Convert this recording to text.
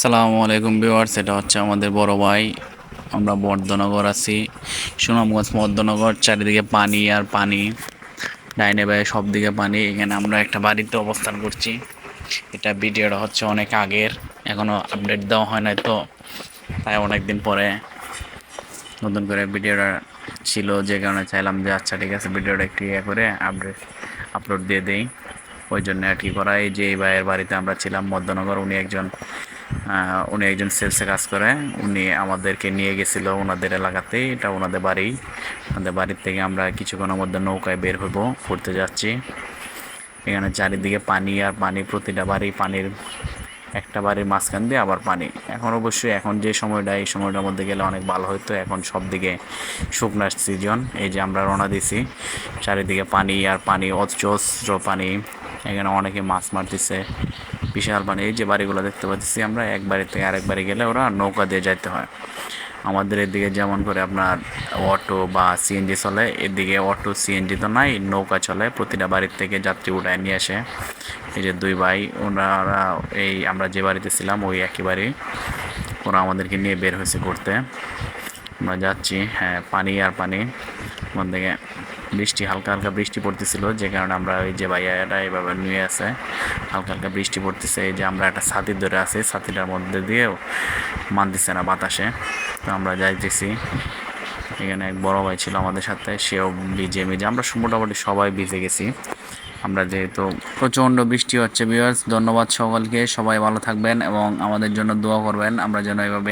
সালামু আলাইকুম ভিউয়ার্স, এটা হচ্ছে আমাদের বড় ভাই। আমরা বর্ধনগর আছি, সুনামগঞ্জ, বর্ধনগর, চারিদিকে পানি আর পানি। ডাইনে বাই সব দিকে পানি, এখানে আমরা একটা বাড়িতে অবস্থান করছি। এটা ভিডিওটা হচ্ছে অনেক আগের এখনও আপডেট দেওয়া হয় নাই তো, তাই অনেক দিন পরে নতুন করে ভিডিওটা ছিল, যে কারণে চাইলাম যে আচ্ছা ঠিক আছে, ভিডিওটা একটু ইয়ে করে আপডেট আপলোড দিয়ে দেই। ওই জন্য আর কি করা, এই যে এই ভাইয়ের বাড়িতে আমরা ছিলাম মধ্যনগর উনি একজন উনি একজন সেলসে কাজ করে। উনি আমাদেরকে নিয়ে গেছিল ওনাদের এলাকাতে। এটা ওনাদের বাড়ি। ওনাদের বাড়ির থেকে আমরা কিছুক্ষণের মধ্যে নৌকায় বের হইব, ঘুরতে যাচ্ছি। এখানে চারিদিকে পানি আর পানি, প্রতিটা বাড়ি পানির। একটা বাড়ির মাঝখান দিয়ে আবার পানি। এখন অবশ্যই এখন যে সময়টা, এই সময়টার মধ্যে গেলে অনেক ভালো হতো এখন সব দিকে শুকনার সিজন। এই যে আমরা রওনা দিছি চারিদিকে পানি আর পানি, অজস্র পানি। এখানে অনেকে মাছ মারতেছে, বিশাল পানি এই যে বাড়িগুলো দেখতে পাচ্ছি আমরা, এক বাড়ি থেকে আরেক বাড়ি গেলে ওরা নৌকা দিয়ে যাইতে হয়। আমাদের এদিকে যেমন করে আপনার অটো বা সিএনজি চলে, এদিকে অটো সিএনজি তো নাই, নৌকা চলে, প্রতিটা বাড়ির থেকে যাত্রী উঠায় নিয়ে আসে। এই যে দুই ভাই, ওনারা এই আমরা যে বাড়িতে ছিলাম, ওই একই বাড়ি। ওরা আমাদেরকে নিয়ে বের হয়েছে ঘুরতে। আমরা যাচ্ছি হ্যাঁ পানি আর পানি। ওখান থেকে বৃষ্টি, হালকা হালকা বৃষ্টি পড়তেছিল, যে কারণে আমরা ওই যে ভাইয়াটা এইভাবে নিয়ে আছে, হালকা হালকা বৃষ্টি পড়তেছে। এই যে আমরা একটা ছাতি ধরে আছি, ছাতিটার মধ্যে দিয়েও মানতেছে না বাতাসে। তো আমরা যাইতেছি। এখানে এক বড় ভাই ছিল আমাদের সাথে, সেও ভিজে ভিজে, আমরা মোটামুটি সবাই ভিজে গেছি। আমরা যেহেতু প্রচণ্ড বৃষ্টি হচ্ছে বিয়ার্স ধন্যবাদ সকলকে, সবাই ভালো থাকবেন এবং আমাদের জন্য দোয়া করবেন। আমরা যেন এভাবে